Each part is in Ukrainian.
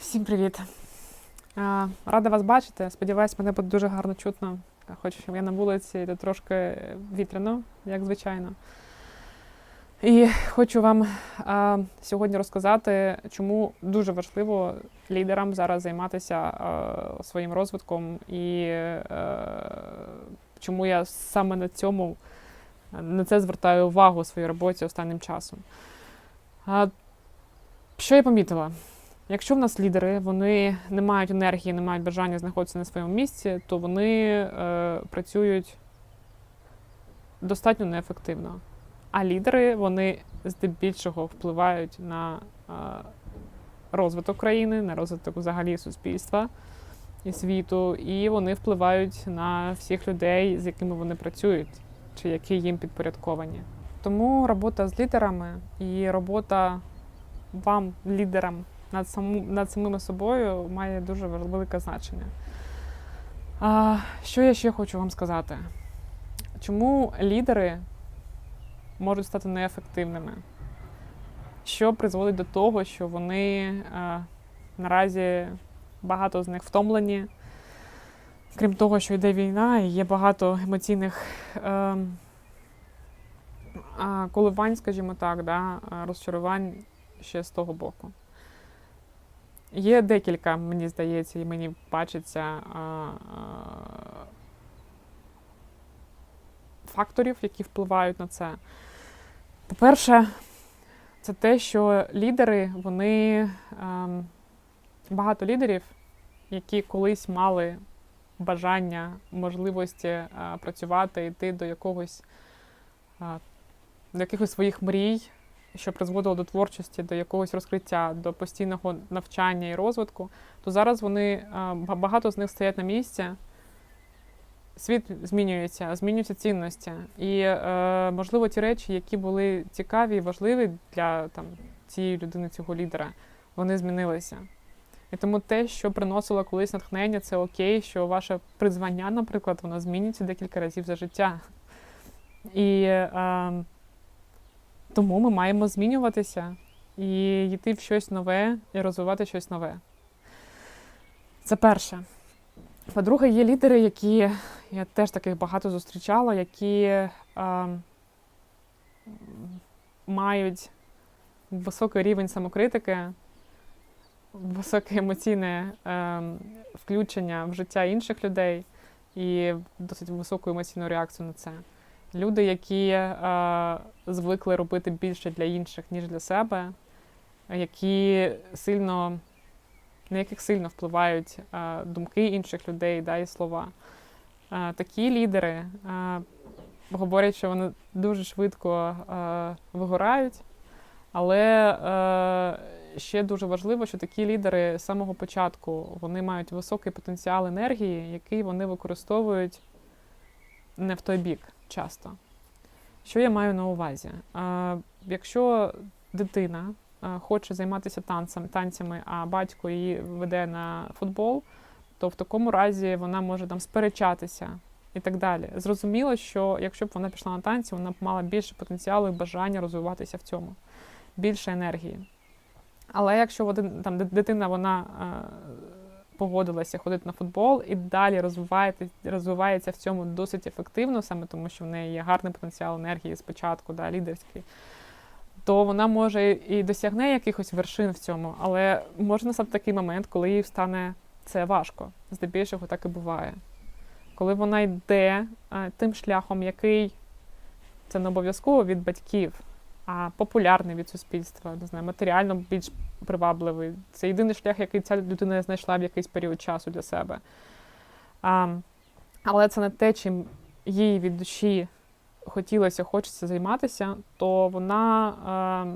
Всім привіт. Рада вас бачити. Сподіваюсь, мене буде дуже гарно чутно. Хоч я на вулиці тут трошки вітряно, як звичайно. І хочу вам а, сьогодні розказати, чому дуже важливо лідерам зараз займатися а, своїм розвитком і е, чому я саме на цьому на це звертаю увагу у своїй роботі останнім часом. А, що я помітила? Якщо в нас лідери, вони не мають енергії, не мають бажання знаходитися на своєму місці, то вони е, працюють достатньо неефективно. А лідери вони здебільшого впливають на е, розвиток країни, на розвиток взагалі суспільства і світу, і вони впливають на всіх людей, з якими вони працюють, чи які їм підпорядковані. Тому робота з лідерами і робота вам, лідерам, над, саму, над самими собою має дуже велике значення. А, що я ще хочу вам сказати? Чому лідери можуть стати неефективними? Що призводить до того, що вони а, наразі багато з них втомлені? Крім того, що йде війна, і є багато емоційних е, коливань, скажімо так, да, розчарувань ще з того боку. Є декілька, мені здається, і мені бачиться а, а, факторів, які впливають на це. По-перше, це те, що лідери, вони а, багато лідерів, які колись мали бажання, можливості а, працювати, йти до якогось а, до якихось своїх мрій що призводило до творчості, до якогось розкриття, до постійного навчання і розвитку, то зараз вони багато з них стоять на місці. Світ змінюється, змінюються цінності. І, е, можливо, ті речі, які були цікаві і важливі для там, цієї людини, цього лідера, вони змінилися. І тому те, що приносило колись натхнення, це окей, що ваше призвання, наприклад, воно змінюється декілька разів за життя. І е, тому ми маємо змінюватися і йти в щось нове і розвивати щось нове. Це перше. По-друге, є лідери, які я теж таких багато зустрічала, які е, мають високий рівень самокритики, високе емоційне е, включення в життя інших людей і досить високу емоційну реакцію на це. Люди, які е, звикли робити більше для інших, ніж для себе, які сильно, на яких сильно впливають е, думки інших людей да, і слова. Е, такі лідери е, говорять, що вони дуже швидко е, вигорають, але е, ще дуже важливо, що такі лідери з самого початку вони мають високий потенціал енергії, який вони використовують не в той бік часто. Що я маю на увазі? Якщо дитина хоче займатися танцем, танцями, а батько її веде на футбол, то в такому разі вона може там сперечатися і так далі. Зрозуміло, що якщо б вона пішла на танці, вона б мала більше потенціалу і бажання розвиватися в цьому, більше енергії. Але якщо один, там дитина вона погодилася ходити на футбол і далі розвивається, розвивається в цьому досить ефективно, саме тому що в неї є гарний потенціал енергії спочатку, да, лідерський, то вона може і досягне якихось вершин в цьому, але може настати такий момент, коли їй стане це важко. Здебільшого так і буває. Коли вона йде а, тим шляхом, який це не обов'язково від батьків, а популярний від суспільства, не знаю, матеріально більш привабливий. Це єдиний шлях, який ця людина знайшла в якийсь період часу для себе. А, Але це не те, чим їй від душі хотілося, хочеться займатися, то вона а,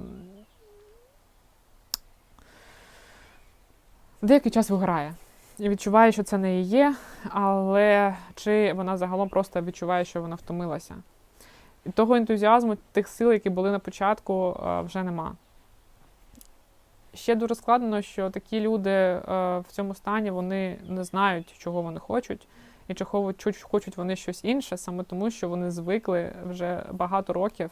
деякий час виграє. І відчуває, що це не її але чи вона загалом просто відчуває, що вона втомилася. Того ентузіазму, тих сил, які були на початку, вже нема. Ще дуже складно, що такі люди в цьому стані вони не знають, чого вони хочуть, і чого хочуть вони щось інше, саме тому, що вони звикли вже багато років,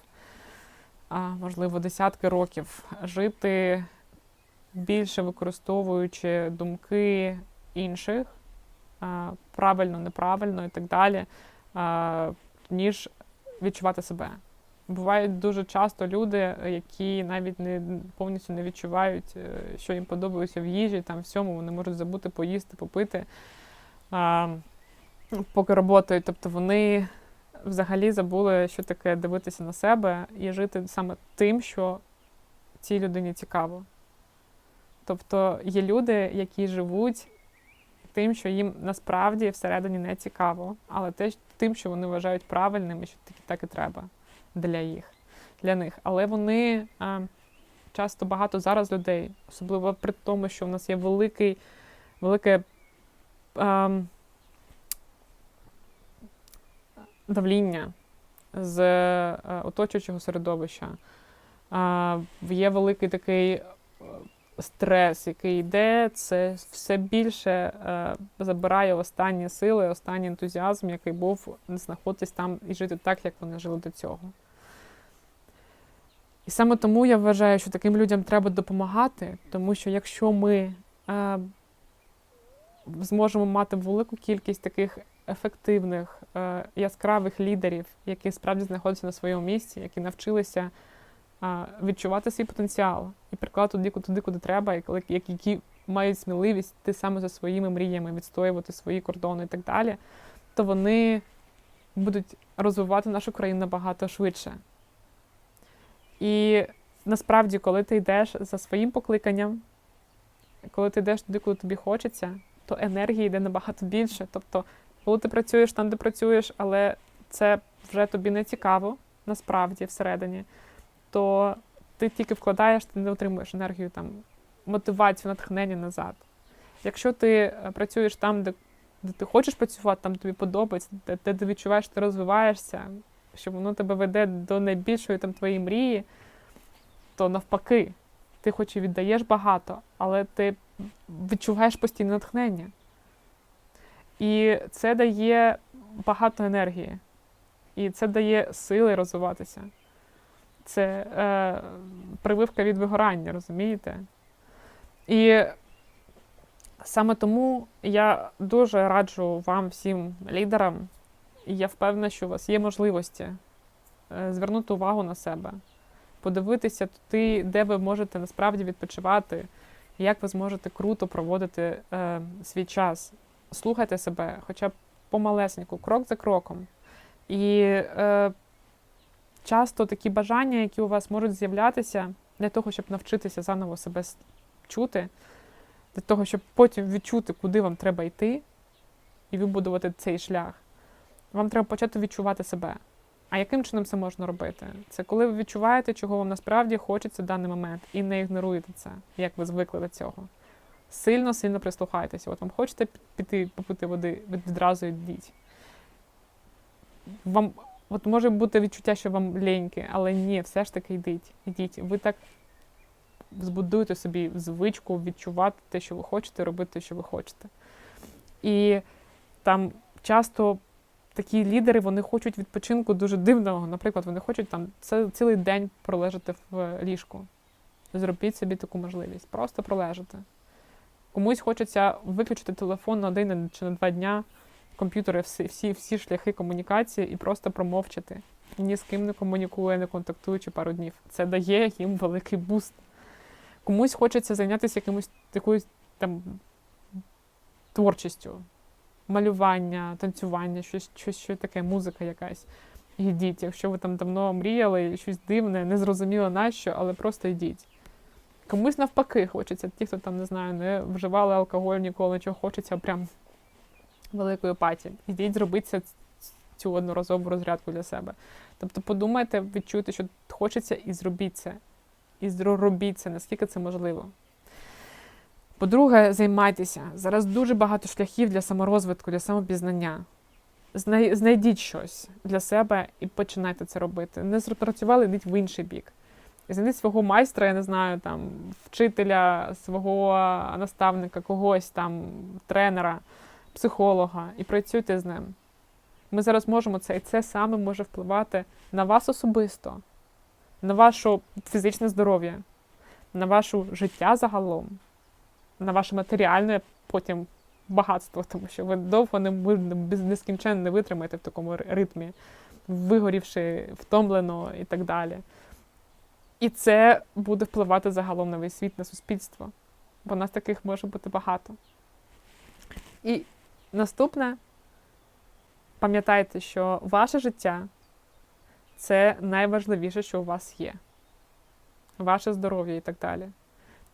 можливо, десятки років жити більше використовуючи думки інших, правильно, неправильно і так далі, ніж відчувати себе. Бувають дуже часто люди, які навіть не повністю не відчувають, е, що їм подобається в їжі, там всьому, вони можуть забути поїсти, попити, а, поки роботають. Тобто вони взагалі забули, що таке дивитися на себе і жити саме тим, що цій людині цікаво. Тобто є люди, які живуть тим, що їм насправді всередині не цікаво, але те, тим, що вони вважають правильним і що так, і треба для їх, для них. Але вони а, часто багато зараз людей, особливо при тому, що в нас є великий, велике а, давління з а, оточуючого середовища. А, є великий такий е, стрес, який йде, це все більше е, забирає останні сили, останній ентузіазм, який був знаходитись там і жити так, як вони жили до цього. І саме тому я вважаю, що таким людям треба допомагати, тому що якщо ми е, зможемо мати велику кількість таких ефективних, е, яскравих лідерів, які справді знаходяться на своєму місці, які навчилися відчувати свій потенціал і прикладати туди, туди, куди треба, як- які мають сміливість йти саме за своїми мріями, відстоювати свої кордони і так далі, то вони будуть розвивати нашу країну набагато швидше. І насправді, коли ти йдеш за своїм покликанням, коли ти йдеш туди, куди тобі хочеться, то енергії йде набагато більше. Тобто, коли ти працюєш там, де працюєш, але це вже тобі не цікаво, насправді всередині, то ти тільки вкладаєш, ти не отримуєш енергію, там, мотивацію, натхнення назад. Якщо ти е, працюєш там, де, де ти хочеш працювати, там тобі подобається, де, де ти відчуваєш, ти розвиваєшся, що воно тебе веде до найбільшої там твоєї мрії, то навпаки, ти хоч і віддаєш багато, але ти відчуваєш постійне натхнення. І це дає багато енергії. І це дає сили розвиватися. Це е, прививка від вигорання, розумієте? І саме тому я дуже раджу вам, всім лідерам, і я впевнена, що у вас є можливості е, звернути увагу на себе, подивитися туди, де ви можете насправді відпочивати, як ви зможете круто проводити е, свій час. Слухайте себе, хоча б помалесеньку, крок за кроком. І е, часто такі бажання, які у вас можуть з'являтися для того, щоб навчитися заново себе чути, для того, щоб потім відчути, куди вам треба йти, і вибудувати цей шлях, вам треба почати відчувати себе. А яким чином це можна робити? Це коли ви відчуваєте, чого вам насправді хочеться в даний момент, і не ігноруєте це, як ви звикли до цього. Сильно, сильно прислухайтеся. От вам хочете піти попити води, від- відразу йдіть. Вам От може бути відчуття, що вам ліньки, але ні, все ж таки йдіть. Йдіть. Ви так збудуєте собі звичку відчувати те, що ви хочете, робити те, що ви хочете. І там часто такі лідери вони хочуть відпочинку дуже дивного. Наприклад, вони хочуть там цілий день пролежати в ліжку. Зробіть собі таку можливість. Просто пролежати. Комусь хочеться виключити телефон на один чи на два дня комп'ютери, всі, всі, всі шляхи комунікації і просто промовчати. Ні з ким не комунікує, не контактуючи пару днів. Це дає їм великий буст. Комусь хочеться зайнятися якимось якоюсь там творчістю, малювання, танцювання, щось, щось, щось таке, музика якась. Йдіть, якщо ви там давно мріяли, щось дивне, не зрозуміло нащо, але просто йдіть. Комусь навпаки хочеться, ті, хто там не знаю, не вживали алкоголь ніколи, чого хочеться, прям великої паті. Ідіть, зробіть цю одноразову розрядку для себе. Тобто подумайте, відчуйте, що хочеться, і зробіть це. І зро- робіть це, наскільки це можливо. По-друге, займайтеся. Зараз дуже багато шляхів для саморозвитку, для самопізнання. Знай- Знайдіть щось для себе і починайте це робити. Не спрацювали, йдіть в інший бік. Знайдіть свого майстра, я не знаю, там, вчителя, свого наставника, когось там, тренера психолога і працюйте з ним. Ми зараз можемо це, і це саме може впливати на вас особисто, на ваше фізичне здоров'я, на ваше життя загалом, на ваше матеріальне потім багатство, тому що ви довго не нескінченно не витримаєте в такому ритмі, вигорівши, втомлено і так далі. І це буде впливати загалом на весь світ, на суспільство, бо нас таких може бути багато. І наступне, пам'ятайте, що ваше життя це найважливіше, що у вас є. Ваше здоров'я і так далі.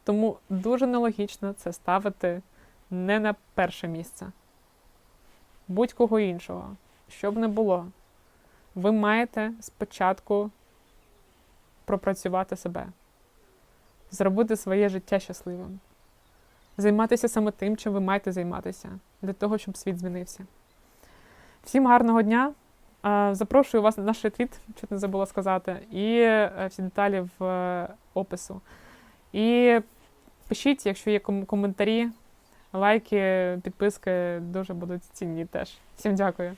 Тому дуже нелогічно це ставити не на перше місце. Будь-кого іншого, що б не було, ви маєте спочатку пропрацювати себе, зробити своє життя щасливим, займатися саме тим, чим ви маєте займатися, для того, щоб світ змінився. Всім гарного дня! Запрошую вас на наш ретріт, чуть не забула сказати, і е, всі деталі в е, опису. І пишіть, якщо є ком- коментарі, лайки, підписки дуже будуть цінні теж. Всім дякую.